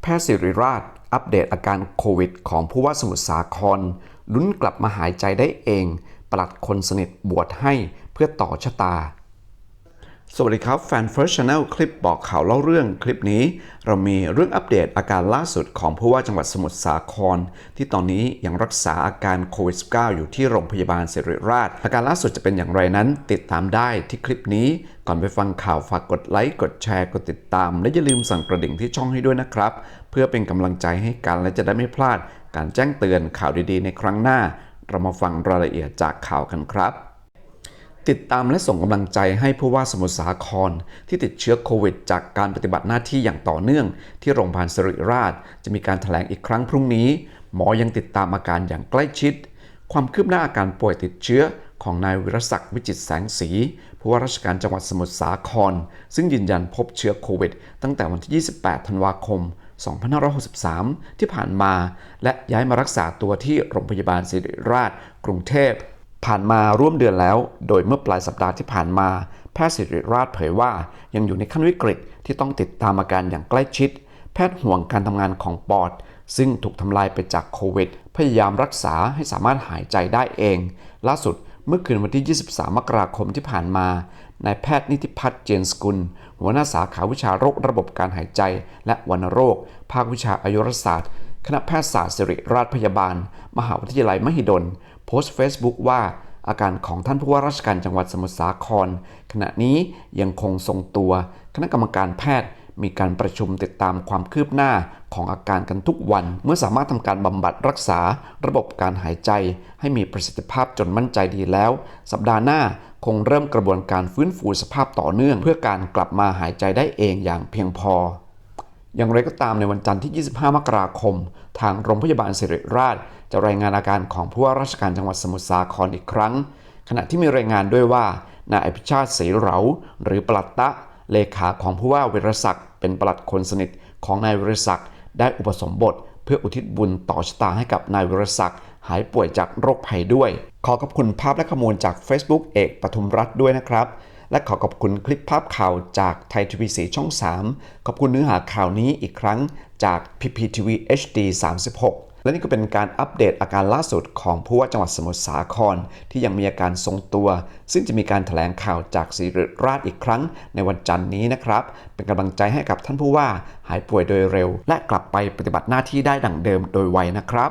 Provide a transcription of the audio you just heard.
แพทย์สิริราช อัปเดตอาการโควิด ของผู้ว่าสมุทรสาครลุ้นกลับมาหายใจได้เอง ปลัดคนสนิทบวชให้เพื่อต่อชะตา สวัสดีครับแฟน First Channel คลิปบอกข่าวเล่าเรื่องคลิปนี้ เรามีเรื่องอัปเดตอาการล่าสุดของผู้ว่าจังหวัดสมุทรสาคร ที่ตอนนี้ยังรักษาอาการโควิด -19 อยู่ที่โรงพยาบาลศิริราช อาการล่าสุดจะเป็นอย่างไรนั้น ติดตามได้ที่คลิปนี้ ก่อนไปฟังข่าวฝากกดไลค์กดแชร์กดติดตาม และอย่าลืมสั่งกระดิ่งที่ช่องให้ด้วยนะครับ เพื่อเป็นกำลังใจให้กันและจะได้ไม่พลาด การแจ้งเตือนข่าวดีๆ ในครั้งหน้า เรามาฟังรายละเอียดจากข่าวกันครับ ติดตามและส่งกำลังใจให้ผู้ว่าสมุทรสาคร ที่ติดเชื้อโควิด จากการปฏิบัติหน้าที่อย่างต่อเนื่อง ที่โรงพยาบาลสิริราช จะมีการถแถลงอีกครั้งพรุ่งนี้ หมอยังติดตามอาการอย่างใกล้ชิด ความคืบหน้าอาการป่วยติดเชื้อของนายวิรศักดิ์วิจิตแสงสี ผู้ว่าราชการจังหวัดสมุทรสาคร ซึ่งยืนยันพบเชื้อโควิด ตั้งแต่วันที่ 28 ธันวาคม 2563 ที่ผ่านมา และย้ายมารักษาตัวที่โรงพยาบาลศิริราช กรุงเทพ ผ่านมาร่วมเดือนแล้ว โดยเมื่อปลายสัปดาห์ที่ผ่านมา แพทย์ศิริราชเผยว่า ยังอยู่ในขั้นวิกฤตที่ต้องติดตามอาการอย่างใกล้ชิด แพทย์ห่วงการทำงานของปอด ซึ่งถูกทำลายไปจากโควิด พยายามรักษาให้สามารถหายใจได้เอง ล่าสุดเมื่อคืนวันที่ 23 มกราคมที่ผ่านมานายแพทย์นิติพัฒน์เจนสกุล หัวหน้าสาขาวิชาโรคระบบการหายใจ และวัณโรค ภาควิชาอายุรศาสตร์ คณะแพทยศาสตร์ศิริราชพยาบาล มหาวิทยาลัยมหิดล โพสต์เฟซบุ๊กว่าอาการของท่านผู้ว่าราชการจังหวัดสมุทรสาคร ขณะนี้ยังคงทรงตัว คณะกรรมการแพทย์มีการประชุมติดตามความคืบหน้าของอาการกันทุกวัน เมื่อสามารถทำการบำบัดรักษาระบบการหายใจ ให้มีประสิทธิภาพจนมั่นใจดีแล้ว สัปดาห์หน้าคงเริ่มกระบวนการฟื้นฟูสภาพต่อเนื่อง เพื่อการกลับมาหายใจได้เองอย่างเพียงพอ อย่างไรก็ตามในวันจันทร์ที่ 25 มกราคม ทางโรงพยาบาลสิริราช จะรายงานอาการของผู้ว่าราชการจังหวัดสมุทรสาครอีกครั้ง ขณะที่มีรายงานด้วยว่านายอภิชาติศรีเหราหรือปลัดตะ เลขาของผู้ว่าวิรศักดิ์เป็นปลัดคนสนิทของนายวิรศักดิ์ได้อุปสมบท เพื่ออุทิศบุญต่อชะตาให้กับนายวิรศักดิ์หายป่วยจากโรคภัยด้วย ขอขอบคุณภาพและข้อมูลจาก Facebook เอกปทุมรัฐด้วยนะครับ และขอขอบคุณคลิปภาพข่าวจากไทยทีวีสีช่อง 3 ขอบคุณเนื้อหาข่าวนี้อีกครั้งจาก PPTV HD 36และนี่ก็เป็นการอัปเดตอาการล่าสุดของผู้ว่าจังหวัดสมุทรสาคร ที่ยังมีอาการทรงตัว ซึ่งจะมีการถแถลงข่าวจากศิริราชอีกครั้งในวันจันทร์นี้นะครับ เป็นกำลังใจให้กับท่านผู้ว่าหายป่วยโดยเร็ว และกลับไปปฏิบัติหน้าที่ได้ดังเดิมโดยไวนะครับ